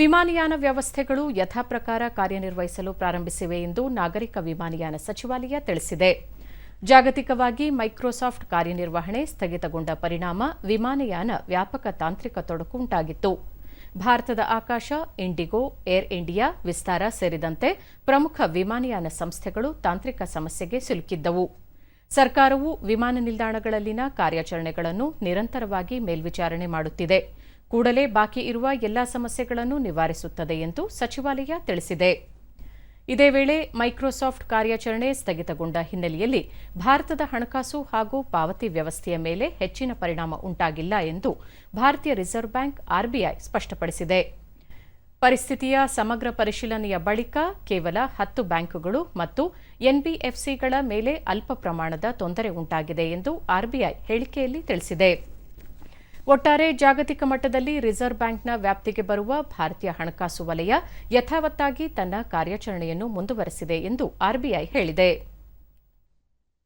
ವಿಮಾನಯಾನ ವ್ಯವಸ್ಥೆಗಳು ಯಥಾಪ್ರಕಾರ ಕಾರ್ಯನಿರ್ವಹಿಸಲು ಪ್ರಾರಂಭಿಸಿವೆ ಎಂದು ನಾಗರಿಕ ವಿಮಾನಯಾನ ಸಚಿವಾಲಯ ತಿಳಿಸಿದೆ. ಜಾಗತಿಕವಾಗಿ ಮೈಕ್ರೋಸಾಫ್ಟ್ ಕಾರ್ಯನಿರ್ವಹಣೆ ಸ್ಥಗಿತಗೊಂಡ ಪರಿಣಾಮ ವಿಮಾನಯಾನ ವ್ಯಾಪಕ ತಾಂತ್ರಿಕ ತೊಡಕು ಉಂಟಾಗಿತ್ತು. ಭಾರತದ Akasa, IndiGo, Air India Vistara ಸೇರಿದಂತೆ ಪ್ರಮುಖ ವಿಮಾನಯಾನ ಸಂಸ್ಥೆಗಳು ತಾಂತ್ರಿಕ ಸಮಸ್ಯೆಗೆ ಸಿಲುಕಿದ್ದವು. ಸರ್ಕಾರವು ವಿಮಾನ ನಿಲ್ದಾಣಗಳಲ್ಲಿನ ಕಾರ್ಯಾಚರಣೆಗಳನ್ನು ನಿರಂತರವಾಗಿ ಮೇಲ್ವಿಚಾರಣೆ ಮಾಡುತ್ತಿದೆ. ಕೂಡಲೇ ಬಾಕಿ ಇರುವ ಎಲ್ಲಾ ಸಮಸ್ಯೆಗಳನ್ನು ನಿವಾರಿಸುತ್ತದೆ ಎಂದು ಸಚಿವಾಲಯ ತಿಳಿಸಿದೆ. ಇದೇ ವೇಳೆ ಮೈಕ್ರೋಸಾಫ್ಟ್ ಕಾರ್ಯಾಚರಣೆ ಸ್ಥಗಿತಗೊಂಡ ಹಿನ್ನೆಲೆಯಲ್ಲಿ ಭಾರತದ ಹಣಕಾಸು ಹಾಗೂ ಪಾವತಿ ವ್ಯವಸ್ಥೆಯ ಮೇಲೆ ಹೆಚ್ಚಿನ ಪರಿಣಾಮ ಉಂಟಾಗಿಲ್ಲ ಎಂದು ಭಾರತೀಯ ರಿಸರ್ವ್ ಬ್ಯಾಂಕ್ ಆರ್ಬಿಐ ಸ್ಪಷ್ಟಪಡಿಸಿದೆ. ಪರಿಸ್ಥಿತಿಯ ಸಮಗ್ರ ಪರಿಶೀಲನೆಯ ಬಳಿಕ ಕೇವಲ ಹತ್ತು ಬ್ಯಾಂಕುಗಳು ಮತ್ತು ಎನ್ಬಿಎಫ್ಸಿಗಳ ಮೇಲೆ ಅಲ್ಪ ಪ್ರಮಾಣದ ತೊಂದರೆ ಉಂಟಾಗಿದೆ ಎಂದು ಆರ್ಬಿಐ ಹೇಳಿಕೆಯಲ್ಲಿ ತಿಳಿಸಿದೆ. ಒಟ್ಟಾರೆ ಜಾಗತಿಕ ಮಟ್ಟದಲ್ಲಿ ರಿಸರ್ವ್ ಬ್ಯಾಂಕ್ನ ವ್ಯಾಪ್ತಿಗೆ ಬರುವ ಭಾರತೀಯ ಹಣಕಾಸು ವಲಯ ಯಥಾವತ್ತಾಗಿ ತನ್ನ ಕಾರ್ಯಾಚರಣೆಯನ್ನು ಮುಂದುವರೆಸಿದೆ ಎಂದು ಆರ್ಬಿಐ ಹೇಳಿದೆ.